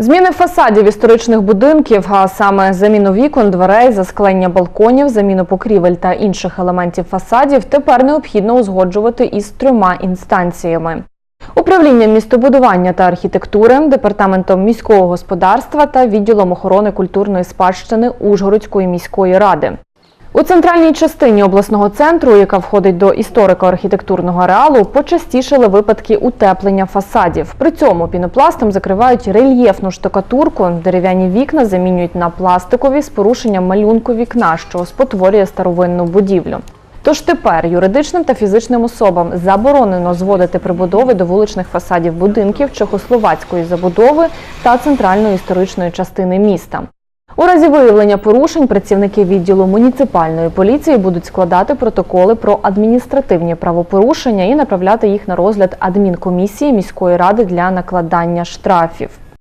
Зміни фасадів історичних будинків, а саме заміну вікон, дверей, засклення балконів, заміну покрівель та інших елементів фасадів, тепер необхідно узгоджувати із трьома інстанціями. Управлінням містобудування та архітектури, департаментом міського господарства та відділом охорони культурної спадщини Ужгородської міської ради. У центральній частині обласного центру, яка входить до історико-архітектурного ареалу, почастішали випадки утеплення фасадів. При цьому пінопластом закривають рельєфну штукатурку, дерев'яні вікна замінюють на пластикові з порушенням малюнку вікна, що спотворює старовинну будівлю. Тож тепер юридичним та фізичним особам заборонено зводити прибудови до вуличних фасадів будинків чехословацької забудови та центральної історичної частини міста. У разі виявлення порушень працівники відділу муніципальної поліції будуть складати протоколи про адміністративні правопорушення і направляти їх на розгляд адмінкомісії міської ради для накладання штрафів.